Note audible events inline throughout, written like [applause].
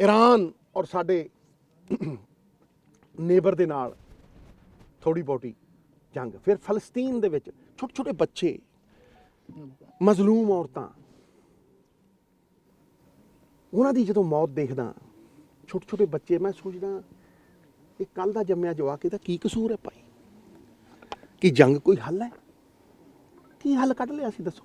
Iran ਔਰ ਸਾਡੇ neighbour ਦੇ ਨਾਲ ਥੋੜੀ ਬਹੁਤੀ ਜੰਗ। ਫਿਰ ਫਲਸਤੀਨ ਦੇ ਵਿੱਚ ਛੋਟੇ ਛੋਟੇ ਬੱਚੇ, ਮਜ਼ਲੂਮ ਔਰਤਾਂ, ਉਹਨਾਂ ਦੀ ਜਦੋਂ ਮੌਤ ਦੇਖਦਾ, ਛੋਟੇ ਛੋਟੇ ਬੱਚੇ, ਮੈਂ ਸੋਚਦਾ, ਇਹ ਕੱਲ ਦਾ ਜੰਮਿਆ ਜਵਾਕ, ਇਹਦਾ ਕੀ ਕਸੂਰ ਹੈ ਭਾਈ? ਕਿ ਜੰਗ ਕੋਈ ਹੱਲ ਹੈ? ਕੀ ਹੱਲ ਕੱਢ ਲਿਆ ਸੀ, ਦੱਸੋ?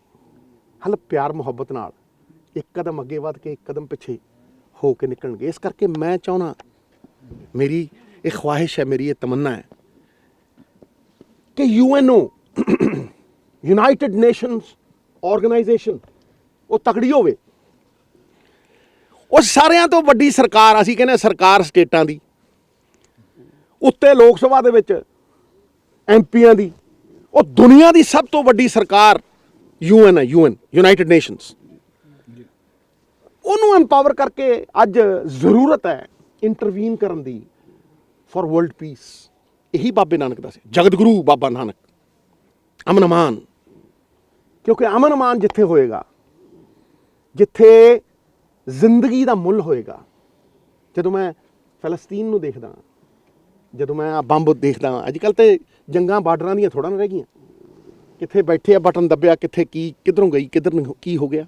ਹੱਲ ਪਿਆਰ, ਮੁਹੱਬਤ ਨਾਲ। ਇੱਕ ਕਦਮ ਅੱਗੇ ਵੱਧ ਕੇ, ਇੱਕ ਕਦਮ ਪਿੱਛੇ ਹੋ ਕੇ ਨਿਕਲਣਗੇ। ਇਸ ਕਰਕੇ ਮੈਂ ਚਾਹਣਾ ਮੇਰੀ ਇਹ ਖਵਾਹਿਸ਼ ਹੈ, ਮੇਰੀ ਇਹ ਤਮੰਨਾ ਹੈ ਕਿ ਯੂਐਨਓ, ਯੂਨਾਈਟਿਡ ਨੇਸ਼ਨਸ ਆਰਗੇਨਾਈਜੇਸ਼ਨ, ਉਹ ਤਕੜੀ ਹੋਵੇ। ਉਹ ਸਾਰਿਆਂ ਤੋਂ ਵੱਡੀ ਸਰਕਾਰ, ਅਸੀਂ ਕਹਿੰਦੇ ਹਾਂ ਸਰਕਾਰ ਸਟੇਟਾਂ ਦੀ। ਉੱਤੇ ਲੋਕ ਸਭਾ ਦੇ ਵਿੱਚ ਐਮਪੀਆਂ ਦੀ। ਉਹ ਦੁਨੀਆ ਦੀ ਸਭ ਤੋਂ ਵੱਡੀ ਸਰਕਾਰ ਯੂਐਨ ਹੈ ਯੂਐਨ ਯੂਨਾਈਟਿਡ ਨੇਸ਼ਨਸ ਉਹਨੂੰ ਐਮਪਾਵਰ ਕਰਕੇ ਅੱਜ ਜ਼ਰੂਰਤ ਹੈ ਇੰਟਰਵੀਨ ਕਰਨ ਦੀ ਫॉर ਵਰਲਡ ਪੀਸ ਇਹੀ ਬਾਬੇ ਨਾਨਕ ਦਾ ਸੀ। ਜਗਤ ਗੁਰੂ ਬਾਬਾ ਨਾਨਕ, ਅਮਨ ਅਮਾਨ ਕਿਉਂਕਿ ਅਮਨ ਅਮਾਨ ਜਿੱਥੇ ਹੋਏਗਾ, ਜਿੱਥੇ ਜ਼ਿੰਦਗੀ ਦਾ ਮੁੱਲ ਹੋਏਗਾ, ਜਦੋਂ ਮੈਂ ਫਲਸਤੀਨ ਨੂੰ ਦੇਖਦਾ, ਜਦੋਂ ਮੈਂ ਆ ਬੰਬ ਦੇਖਦਾ ਅੱਜ ਕੱਲ ਤੇ ਜੰਗਾਂ ਬਾਰਡਰਾਂ ਦੀਆਂ ਥੋੜਾ ਨਾ ਰਹਿ ਗਈਆਂ। ਕਿੱਥੇ ਬੈਠੇ ਆ, ਬਟਨ ਦੱਬਿਆ, ਕਿੱਥੇ ਕੀ, ਕਿੱਧਰੋਂ ਗਈ, ਕਿੱਧਰ ਨੂੰ ਕੀ ਹੋ ਗਿਆ?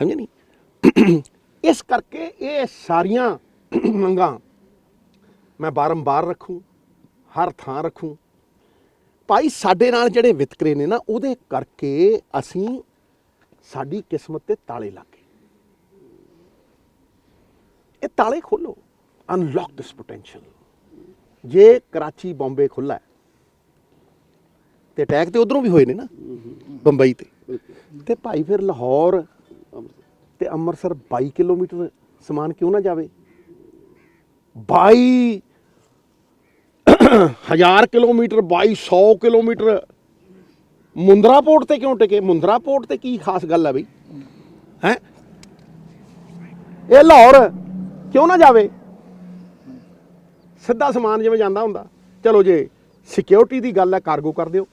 ਸਮਝੇ ਨਹੀਂ ਇਸ ਕਰਕੇ ਇਹ ਸਾਰੀਆਂ ਮੰਗਾਂ ਮੈਂ ਬਾਰੰਬਾਰ ਰੱਖੂੰ, ਹਰ ਥਾਂ ਰੱਖੂੰ। ਭਾਈ, ਸਾਡੇ ਨਾਲ ਜਿਹੜੇ ਵਿਤਕਰੇ ਨੇ ਨਾ, ਉਹਦੇ ਕਰਕੇ ਅਸੀਂ ਸਾਡੀ ਕਿਸਮਤ ਤੇ ਤਾਲੇ ਲੱਗ। ਗਏ ਇਹ ਤਾਲੇ ਖੋਲੋ। ਅਨਲੌਕ ਦਿਸ ਪੋਟੈਂਸ਼ੀਅਲ ਜੇ ਕਰਾਚੀ, ਬੰਬੇ ਖੁੱਲਾ ਤੇ ਅਟੈਕ ਤੇ ਉਧਰੋਂ ਵੀ ਹੋਏ ਨੇ ਨਾ, ਬੰਬਈ ਤੇ। ਤੇ ਭਾਈ ਫਿਰ ਲਾਹੌਰ ਤੇ ਅੰਮ੍ਰਿਤਸਰ 22 ਕਿਲੋਮੀਟਰ ਸਮਾਨ ਕਿਉਂ ਨਾ ਜਾਵੇ? 22 ਹਜ਼ਾਰ ਕਿਲੋਮੀਟਰ 2200 ਕਿਲੋਮੀਟਰ। ਮੁੰਦਰਾ ਪੋਰਟ ਤੇ ਕਿਉਂ ਟਿਕੇ? ਮੁੰਦਰਾ ਪੋਰਟ ਤੇ ਕੀ ਖਾਸ ਗੱਲ ਹੈ ਬਈ? ਹੈ? ਇਹ ਲਾਹੌਰ ਕਿਉਂ ਨਾ ਜਾਵੇ? ਸਿੱਧਾ ਸਮਾਨ ਜਿਵੇਂ ਜਾਂਦਾ ਹੁੰਦਾ। ਚਲੋ ਜੇ ਸਿਕਿਉਰਿਟੀ ਦੀ ਗੱਲ ਹੈ ਕਾਰਗੋ ਕਰ ਦਿਓ।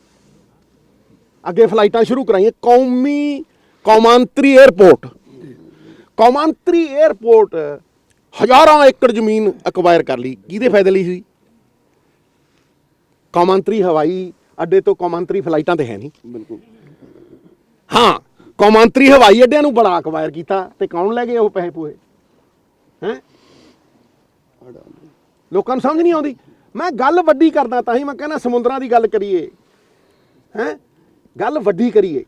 ਅੱਗੇ ਫਲਾਈਟਾਂ ਸ਼ੁਰੂ ਕਰਾਈਆਂ ਕੌਮੀ ਕੌਮਾਂਤਰੀ 에ਅਰਪੋਰਟ ਕੌਮਾਂਤਰੀ 에ਅਰਪੋਰਟ ਹਜ਼ਾਰਾਂ ਏਕੜ ਜ਼ਮੀਨ ਅਕਵਾਇਰ ਕਰ ਲਈ। ਕਿਹਦੇ ਫਾਇਦੇ ਲਈ ਸੀ? ਕੌਮਾਂਤਰੀ ਹਵਾਈ ਅੱਡੇ ਤੋਂ ਕੌਮਾਂਤਰੀ ਫਲਾਈਟਾਂ ਤੇ ਹੈ ਨਹੀਂ। ਬਿਲਕੁਲ। ਹਾਂ ਕੌਮਾਂਤਰੀ ਹਵਾਈ ਅੱਡਿਆਂ ਨੂੰ ਬੜਾ ਅਕਵਾਇਰ ਕੀਤਾ ਤੇ ਕੌਣ ਲੈ ਗਏ ਉਹ ਪੈਸੇ ਪੂਏ ਹੈ? ਲੋਕਾਂ ਨੂੰ ਸਮਝ ਨਹੀਂ ਆਉਂਦੀ। ਮੈਂ ਗੱਲ ਵੱਡੀ ਕਰਦਾ ਤਾਂ ਹੀ ਮੈਂ ਕਹਿੰਦਾ ਸਮੁੰਦਰਾਂ ਦੀ ਗੱਲ ਕਰੀਏ। ਹੈ? ਗੱਲ ਵੱਡੀ ਕਰੀਏ।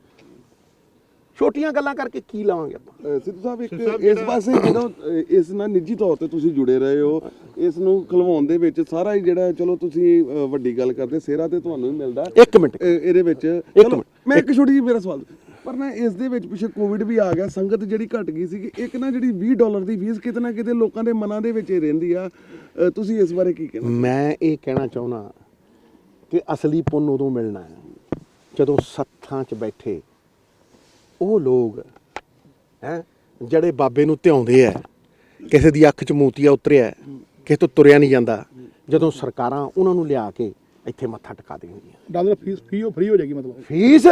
ਛੋਟੀਆਂ ਗੱਲਾਂ ਕਰਕੇ ਕੀ ਲਾਵਾਂਗੇ ਆਪਾਂ? ਸਿੱਧੂ ਸਾਹਿਬ ਇੱਕ ਇਸ ਪਾਸੇ ਜਦੋਂ ਇਸ ਨਾਲ ਨਿੱਜੀ ਤੌਰ ਤੇ ਤੁਸੀਂ ਜੁੜੇ ਰਹੇ ਹੋ। ਇਸ ਨੂੰ ਖਲਵਾਉਣ ਦੇ ਵਿੱਚ ਸਾਰਾ ਹੀ ਜਿਹੜਾ ਚਲੋ ਤੁਸੀਂ ਵੱਡੀ ਗੱਲ ਕਰਦੇ ਸਿਹਰਾ ਤੇ ਤੁਹਾਨੂੰ ਹੀ ਮਿਲਦਾ। ਇੱਕ ਮਿੰਟ। ਇਹਦੇ ਵਿੱਚ ਚਲੋ, ਮਿੰਟ, ਮੈਂ ਇੱਕ ਛੋਟੀ ਜਿਹੀ ਮੇਰਾ ਸਵਾਲ ਪਰ ਨਾ ਇਸ ਦੇ ਵਿੱਚ ਪਿੱਛੇ ਕੋਵਿਡ ਵੀ ਆ ਗਿਆ ਸੰਗਤ ਜਿਹੜੀ ਘਟ ਗਈ ਸੀ ਇੱਕ ਨਾ ਜਿਹੜੀ 20 ਡਾਲਰ ਦੀ ਫੀਸ ਕਿਤੇ ਨਾ ਕਿਤੇ ਲੋਕਾਂ ਦੇ ਮਨਾਂ ਦੇ ਵਿੱਚ ਹੀ ਰਹਿੰਦੀ ਆ। ਤੁਸੀਂ ਇਸ ਬਾਰੇ ਕੀ ਕਹਿਣਾ ਮੈਂ ਇਹ ਕਹਿਣਾ ਚਾਹੁੰਦਾ ਕਿ ਅਸਲੀ ਪੁੰਨ ਉਦੋਂ ਮਿਲਣਾ ਹੈ ਜਦੋਂ ਸੱਥਾਂ 'ਚ ਬੈਠੇ ਉਹ ਲੋਕ ਹੈ ਜਿਹੜੇ ਬਾਬੇ ਨੂੰ ਧਿਆਉਂਦੇ ਆ ਕਿਸੇ ਦੀ ਅੱਖ 'ਚ ਮੋਤੀਆ ਉਤਰਿਆ ਕਿਸੇ ਤੋਂ ਤੁਰਿਆ ਨਹੀਂ ਜਾਂਦਾ ਜਦੋਂ ਸਰਕਾਰਾਂ ਉਹਨਾਂ ਨੂੰ ਲਿਆ ਕੇ ਇੱਥੇ ਮੱਥਾ ਟਿਕਾ ਦੇਣਗੀਆਂ ਡਾਲਰ ਫੀਸ ਫ੍ਰੀ ਹੋ ਫ੍ਰੀ ਹੋ ਜਾਏਗੀ ਮਤਲਬ? ਫੀਸ?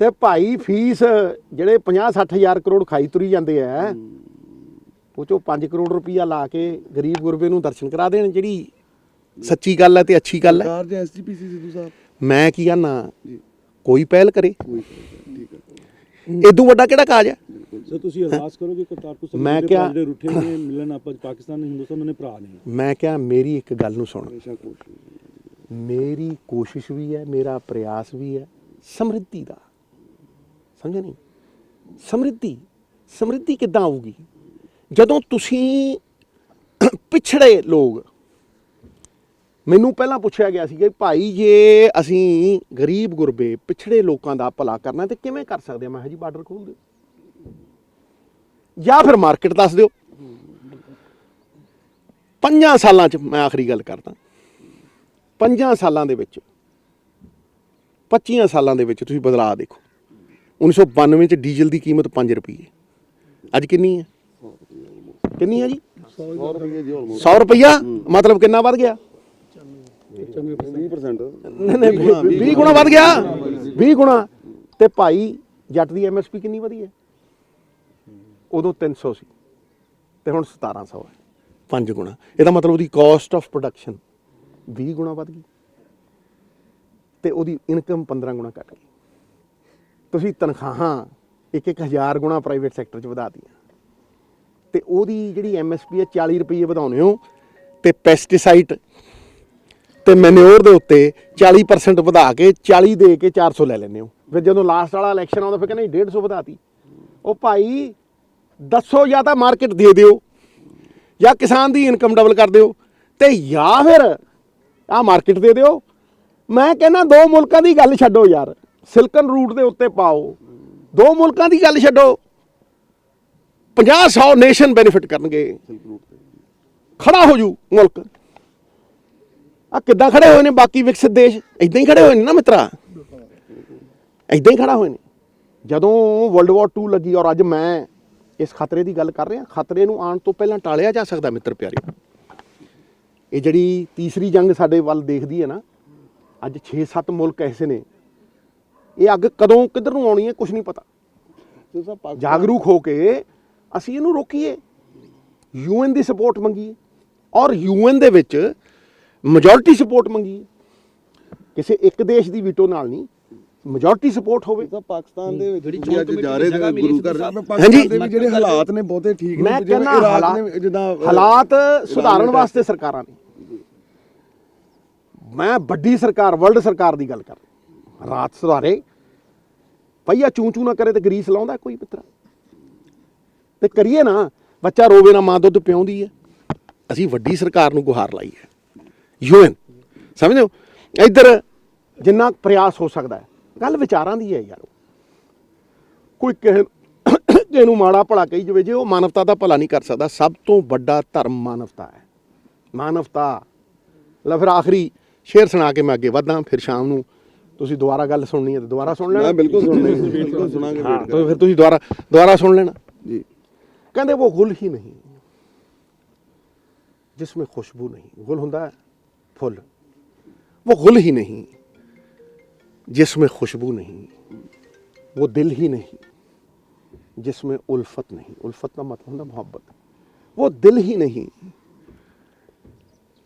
ਤੇ ਭਾਈ ਫੀਸ ਜਿਹੜੇ 50 60 ਹਜ਼ਾਰ ਕਰੋੜ ਖਾਈ ਤੁਰੀ ਜਾਂਦੇ ਆ ਉਹ ਚੋਂ 5 ਕਰੋੜ ਰੁਪਈਆ ਲਾ ਕੇ ਗਰੀਬ ਗੁਰਬੇ ਨੂੰ ਦਰਸ਼ਨ ਕਰਾ ਦੇਣ ਜਿਹੜੀ ਸੱਚੀ ਗੱਲ ਹੈ ਤੇ ਅੱਛੀ ਗੱਲ ਹੈ ਸਰਕਾਰ ਜਾਂ ਐਸਜੀਪੀਸੀ ਸਿੱਧੂ ਸਾਹਿਬ? ਮੈਂ ਕੀ ਆਨਾ ਕੋਈ ਪਹਿਲ ਕਰੇ। ਇਦੋਂ ਵੱਡਾ ਕਿਹੜਾ ਕਾਜ ਹੈ? ਸਰ ਤੁਸੀਂ ਅਰਦਾਸ ਕਰੋ ਕਿ ਕਰਤਾਰਪੁਰ ਸਾਹਿਬ ਮੈਂ ਦੇ ਕਿਹਾ- ਜਿਹੜੇ ਰੁੱਠੇ ਨੇ ਮਿਲਣ ਆਪਾਂ ਪਾਕਿਸਤਾਨ ਹਿੰਦੁਸਤਾਨ ਨੇ ਭਰਾ ਨੇ। ਮੈਂ ਕਿਹਾ ਮੇਰੀ ਇੱਕ ਗੱਲ ਨੂੰ ਸੁਣ। ਮੇਰੀ ਕੋਸ਼ਿਸ਼ ਵੀ ਹੈ ਮੇਰਾ ਪ੍ਰਯਾਸ ਵੀ ਹੈ ਸਮਰਿੱਧੀ ਦਾ। ਸਮਝਿਆ ਨਹੀਂ? ਸਮਰਿੱਧੀ ਸਮਰਿੱਧੀ ਕਿੱਦਾਂ ਆਊਗੀ? ਜਦੋਂ ਤੁਸੀਂ ਪਿਛੜੇ ਲੋਕ ਮੈਨੂੰ ਪਹਿਲਾਂ ਪੁੱਛਿਆ ਗਿਆ ਸੀ ਕਿ ਭਾਈ ਜੇ ਅਸੀਂ ਗਰੀਬ ਗੁਰਬੇ ਪਿਛੜੇ ਲੋਕਾਂ ਦਾ ਭਲਾ ਕਰਨਾ ਤੇ ਕਿਵੇਂ ਕਰ ਸਕਦੇ ਹਾਂ ਮੈਂ ਕਿਹਾ ਜੀ ਬਾਰਡਰ ਖੋਲ ਦਿਓ। ਜਾਂ ਫਿਰ ਮਾਰਕੀਟ ਦੱਸ ਦਿਓ। ਪੰਜਾਂ ਸਾਲਾਂ ਚ ਮੈਂ ਆਖਰੀ ਗੱਲ ਕਰਦਾ। ਪੰਜਾਂ ਸਾਲਾਂ ਦੇ ਵਿੱਚ 25 ਸਾਲਾਂ ਦੇ ਵਿੱਚ ਤੁਸੀਂ ਬਦਲਾਅ ਦੇਖੋ। 1992 ਚ ਡੀਜ਼ਲ ਦੀ ਕੀਮਤ 5 ਰੁਪਏ ਅੱਜ ਕਿੰਨੀ ਹੈ? ਕਿੰਨੀ ਹੈ ਜੀ? 100 ਰੁਪਏ ਜੀ 100 ਰੁਪਈਆ? ਮਤਲਬ ਕਿੰਨਾ ਵੱਧ ਗਿਆ? 20% ਨਹੀਂ ਨਹੀਂ 20 ਗੁਣਾ ਵੱਧ ਗਿਆ। 20 ਗੁਣਾ। ਤੇ ਭਾਈ ਜੱਟ ਦੀ ਐਮਐਸਪੀ ਕਿੰਨੀ ਵਧੀ ਹੈ? ਉਦੋਂ 300 ਸੀ ਤੇ ਹੁਣ 1700 ਹੈ। 5 ਗੁਣਾ। ਇਹਦਾ ਮਤਲਬ ਉਹਦੀ ਕਾਸਟ ਆਫ ਪ੍ਰੋਡਕਸ਼ਨ 20 ਗੁਣਾ ਵੱਧ ਗਈ। ਤੇ ਉਹਦੀ ਇਨਕਮ 15 ਗੁਣਾ ਘਟ ਗਈ। ਤੁਸੀਂ ਤਨਖਾਹਾਂ ਇੱਕ ਇੱਕ ਹਜ਼ਾਰ ਗੁਣਾ ਪ੍ਰਾਈਵੇਟ ਸੈਕਟਰ 'ਚ ਵਧਾ ਦਿੱਤੀਆਂ। ਤੇ ਉਹਦੀ ਜਿਹੜੀ ਐਮਐਸਪੀ ਹੈ 40 ਰੁਪਏ ਵਧਾਉਣੇ ਹੋ। ਤੇ ਪੈਸਟੀਸਾਈਡ ਤੇ ਮੈਨਿਓਰ ਦੇ ਉੱਤੇ 40% ਵਧਾ ਕੇ 40 ਦੇ ਕੇ 400 ਲੈ ਲੈਂਦੇ ਹੋ। ਫਿਰ ਜਦੋਂ ਲਾਸਟ ਵਾਲਾ ਇਲੈਕਸ਼ਨ ਆਉਂਦਾ, ਫਿਰ ਕਹਿੰਦੇ 150 ਵਧਾਤੀ। ਉਹ ਭਾਈ ਦੱਸੋ ਜਾਂ ਤਾਂ ਮਾਰਕੀਟ ਦੇ ਦਿਓ, ਜਾਂ ਕਿਸਾਨ ਦੀ ਇਨਕਮ ਡਬਲ ਕਰ ਦਿਓ, ਤੇ ਜਾਂ ਫਿਰ ਆ ਮਾਰਕੀਟ ਦੇ ਦਿਓ। ਮੈਂ ਕਹਿੰਦਾ ਦੋ ਮੁਲਕਾਂ ਦੀ ਗੱਲ ਛੱਡੋ ਯਾਰ, ਸਿਲਕਨ ਰੂਟ ਦੇ ਉੱਤੇ ਪਾਓ, ਦੋ ਮੁਲਕਾਂ ਦੀ ਗੱਲ ਛੱਡੋ। 50 100 ਨੇਸ਼ਨ ਬੈਨੀਫਿਟ ਕਰਨਗੇ। ਖੜਾ ਹੋ ਜੂ ਮੁਲਕ। ਆ ਕਿੱਦਾਂ ਖੜੇ ਹੋਏ ਨੇ ਬਾਕੀ ਵਿਕਸਿਤ ਦੇਸ਼? ਇਦਾਂ ਹੀ ਖੜੇ ਹੋਏ ਨੇ ਨਾ ਮਿੱਤਰਾ? ਇਦਾਂ ਹੀ ਖੜਾ ਹੋਏ ਨੇ। ਜਦੋਂ ਵਰਲਡ ਵਾਰ 2 ਲੱਗੀ ਔਰ ਅੱਜ ਮੈਂ ਇਸ ਖਤਰੇ ਦੀ ਗੱਲ ਕਰ ਰਿਹਾ, ਖਤਰੇ ਨੂੰ ਆਉਣ ਤੋਂ ਪਹਿਲਾਂ ਟਾਲਿਆ ਜਾ ਸਕਦਾ ਮਿੱਤਰ ਪਿਆਰੇ। ਇਹ ਜਿਹੜੀ ਤੀਸਰੀ ਜੰਗ ਸਾਡੇ ਵੱਲ ਦੇਖਦੀ ਹੈ ਨਾ, ਅੱਜ 6-7 ਮੁਲਕ ਐਸੇ ਨੇ। ਇਹ ਅੱਗ ਕਦੋਂ ਕਿੱਧਰ ਨੂੰ ਆਉਣੀ ਹੈ ਕੁਝ ਨਹੀਂ ਪਤਾ। ਜਾਗਰੂਕ ਹੋ ਕੇ ਅਸੀਂ ਇਹਨੂੰ ਰੋਕੀਏ। ਯੂਐਨ ਦੀ ਸਪੋਰਟ ਮੰਗੀਏ। ਔਰ ਯੂਐਨ ਦੇ ਵਿੱਚ ਮੈਜੋਰਟੀ ਸਪੋਰਟ ਮੰਗੀਏ ਕਿਸੇ ਇੱਕ ਦੇਸ਼ ਦੀ ਵੀਟੋ ਨਾਲ ਨਹੀਂ ਮੈਜੋਰਟੀ ਸਪੋਰਟ ਹੋਵੇ। ਤਾਂ ਪਾਕਿਸਤਾਨ ਦੇ ਵਿੱਚ ਜਿਹੜੀ ਅੱਜ ਜਾ ਰਹੇ ਨੇ ਗੁਰੂ ਘਰ ਹਾਂਜੀ। ਪਾਕਿਸਤਾਨ ਦੇ ਵੀ ਜਿਹੜੇ ਹਾਲਾਤ ਨੇ ਬਹੁਤੇ ਠੀਕ ਨੇ ਜਿਵੇਂ ਇਰਾਕ ਨੇ ਜਿੱਦਾਂ ਹਾਲਾਤ ਸੁਧਾਰਨ ਵਾਸਤੇ ਸਰਕਾਰਾਂ ਨੇ। ਮੈਂ ਵੱਡੀ ਸਰਕਾਰ ਵਰਲਡ ਸਰਕਾਰ ਦੀ ਗੱਲ ਕਰ ਰਿਹਾ। ਰਾਤ ਸੁਧਾਰੇ। ਪਈਆ ਚੂੰ ਚੂੰ ਨਾ ਕਰੇ ਤੇ ਗਰੀਸ ਲਾਉਂਦਾ ਕੋਈ ਮਿੱਤਰਾ ਤੇ ਕਰੀਏ ਨਾ ਬੱਚਾ ਰੋਵੇ ਨਾ ਮਾਂ ਦੁੱਧ ਪਿਆਉਂਦੀ ਹੈ। ਅਸੀਂ ਵੱਡੀ ਸਰਕਾਰ ਨੂੰ ਗੁਹਾਰ ਲਾਈ ਹੈ। ਯੂਨ। ਸਮਝਦੇ ਹੋ? ਇੱਧਰ ਜਿੰਨਾ ਪ੍ਰਯਾਸ ਹੋ ਸਕਦਾ ਹੈ ਗੱਲ ਵਿਚਾਰਾਂ ਦੀ ਹੈ ਯਾਰ। ਕੋਈ ਕਿਸੇ [coughs] ਕਿਸੇ ਨੂੰ ਮਾੜਾ ਭਲਾ ਕਹੀ ਜਾਵੇ ਜੇ ਉਹ ਮਾਨਵਤਾ ਦਾ ਭਲਾ ਨਹੀਂ ਕਰ ਸਕਦਾ ਸਭ ਤੋਂ ਵੱਡਾ ਧਰਮ ਮਾਨਵਤਾ ਹੈ। ਮਾਨਵਤਾ। ਲੈ ਫਿਰ ਆਖਰੀ ਸ਼ੇਰ ਸੁਣਾ ਕੇ ਮੈਂ ਅੱਗੇ ਵਧਾਂ ਫਿਰ ਸ਼ਾਮ ਨੂੰ ਤੁਸੀਂ ਦੁਬਾਰਾ ਗੱਲ ਸੁਣਨੀ ਹੈ ਤਾਂ ਦੁਬਾਰਾ ਸੁਣ ਲੈਣਾ। ਬਿਲਕੁਲ ਸੁਣਨੀ ਹੈ ਬਿਲਕੁਲ ਸੁਣਾਂਗੇ ਹਾਂ ਤਾਂ ਫਿਰ ਤੁਸੀਂ ਦੁਬਾਰਾ ਦੁਬਾਰਾ ਸੁਣ ਲੈਣਾ। ਜੀ। ਕਹਿੰਦੇ ਉਹ ਗੁਲ ਹੀ ਨਹੀਂ। ਜਿਸ ਵਿੱਚ ਖੁਸ਼ਬੂ ਨਹੀਂ। ਗੁਲ ਹੁੰਦਾ ਹੈ। ਫੁੱਲ वो गुल ही नहीं जिसमें खुशबू नहीं वो दिल ही नहीं जिसमें उल्फत नहीं उल्फत का मतलब होता मोहब्बत वो दिल ही नहीं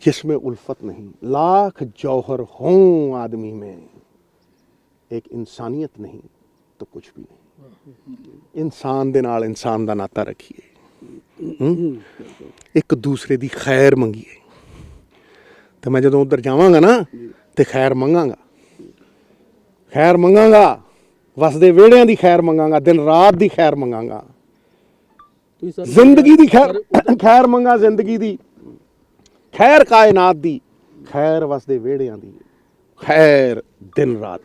जिसमें उल्फत नहीं लाख जौहर हों आदमी में एक इंसानियत नहीं तो कुछ भी नहीं ਇਨਸਾਨ ਦੇ ਨਾਲ ਇਨਸਾਨ ਦਾ ਨਾਤਾ ਰੱਖੀਏ ਹੂੰ? ਇੱਕ ਦੂਸਰੇ ਦੀ ਖੈਰ ਮੰਗੀਏ ਤੇ ਮੈਂ ਜਦੋਂ ਉਧਰ ਜਾਵਾਂਗਾ ਨਾ ਤੇ ਖੈਰ ਮੰਗਾਂਗਾ। ਖੈਰ ਮੰਗਾਂਗਾ ਵਸਦੇ ਵਿਹੜਿਆਂ ਦੀ ਖੈਰ ਮੰਗਾਂਗਾ ਦਿਨ ਰਾਤ ਦੀ ਖੈਰ ਮੰਗਾਂਗਾ। ਜ਼ਿੰਦਗੀ ਦੀ ਖੈਰ ਖੈਰ ਮੰਗਾ ਜ਼ਿੰਦਗੀ ਦੀ। ਖੈਰ ਕਾਇਨਾਤ ਦੀ ਖੈਰ ਵਸਦੇ ਵਿਹੜਿਆਂ ਦੀ। ਖੈਰ ਦਿਨ ਰਾਤ।